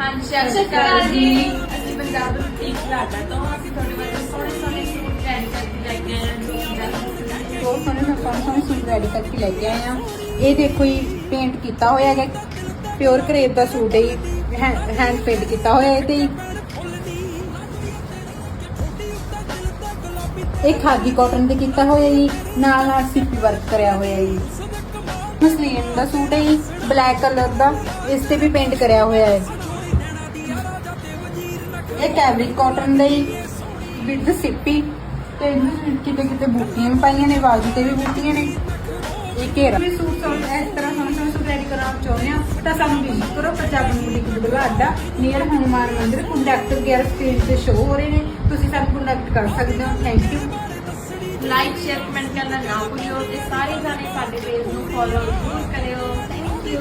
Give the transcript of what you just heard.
ਹਾਂਜੀ, ਸਤਿ ਸ਼੍ਰੀ ਅਕਾਲ ਜੀ। ਅਸੀਂ ਪੰਜਾਬ ਦੇ ਬੁਟੀਕ ਘਰਾਟਾ ਤੋਂ ਅਸੀਂ ਤੁਹਾਡੇ ਵਾਸਤੇ ਸੋਹਣੇ ਸੋਹਣੇ ਸੂਟ ਰੈਡੀ ਕਰਕੇ ਲੈ ਕੇ ਆਏ ਹਾਂ ਬਹੁਤ ਸੋਹਣੇ ਮੈਂ ਸੋਹਣੇ ਸੋਹਣੇ ਸੂਟ ਰੈਡੀ ਕਰਕੇ ਲੈ ਕੇ ਆਏ ਆ ਇਹ ਦੇਖੋ ਜੀ ਪੇਂਟ ਕੀਤਾ ਹੋਇਆ ਹੈਗਾ। ਪਿਓਰ ਕਰੇਪ ਦਾ ਸੂਟ ਹੈ ਹੈਂਡ ਪੇਂਟ ਕੀਤਾ ਹੋਇਆ ਇਹ ਤੇ ਇਹ ਖਾਦੀ ਕਾਟਨ ਦੇ ਕੀਤਾ ਹੋਇਆ ਜੀ। ਨਾਲ ਨਾਲ ਸਿੱਪੀ ਵਰਕ ਕਰਿਆ ਹੋਇਆ ਜੀ। ਮਸਲੀਨ ਦਾ ਸੂਟ ਹੈ ਜੀ। ਬਲੈਕ ਕਲਰ ਦਾ। ਇਸ ਤੇ ਵੀ ਪੇਂਟ ਕਰਿਆ ਹੋਇਆ ਹੈ। ਇਹ ਕੈਬਰਿਕ ਕਾਟਨ ਦਾ ਹੀ ਵਿਦ ਸਿੱਪੀ ਤੇ ਕਿਤੇ ਕਿਤੇ ਬੂਟੀਆਂ ਵੀ ਪਾਈਆਂ ਨੇ ਬਾਜੂ ਤੇ ਵੀ ਬੂਟੀਆਂ ਨੇ। ਇਹ ਘੇਰਾ। ਵੀ ਸੂਟ ਸੋਹਣੇ ਇਸ ਤਰ੍ਹਾਂ ਸੋਹਣੇ ਸੋਹਣੇ ਸੂਟ ਰੈਡੀ ਕਰਾਉਣਾ ਚਾਹੁੰਦੇ ਆ ਤਾਂ ਸਾਨੂੰ ਵਿਜ਼ਿਟ ਕਰੋ ਪੰਜਾਬ ਬੁਟੀਕ ਬੁਲਾ ਅੱਡਾ ਨੀਅਰ ਹਨੂਮਾਨ ਮੰਦਿਰ ਕੰਡਕਟ ਗੇਅਰ ਸਟੇਜ ਤੇ ਸ਼ੋ ਹੋ ਰਹੇ ਨੇ। ਤੁਸੀਂ ਸਾਨੂੰ ਕੰਟੈਕਟ ਕਰ ਸਕਦੇ ਹੋ thank you like share comment ਕਰਨਾ ਨਾ ਭੁੱਲਿਓ ਤੇ ਸਾਰੇ ਜਾਣੇ ਸਾਡੇ ਪੇਜ ਨੂੰ ਫੋਲੋ ਜ਼ਰੂਰ ਕਰਿਓ। Thank you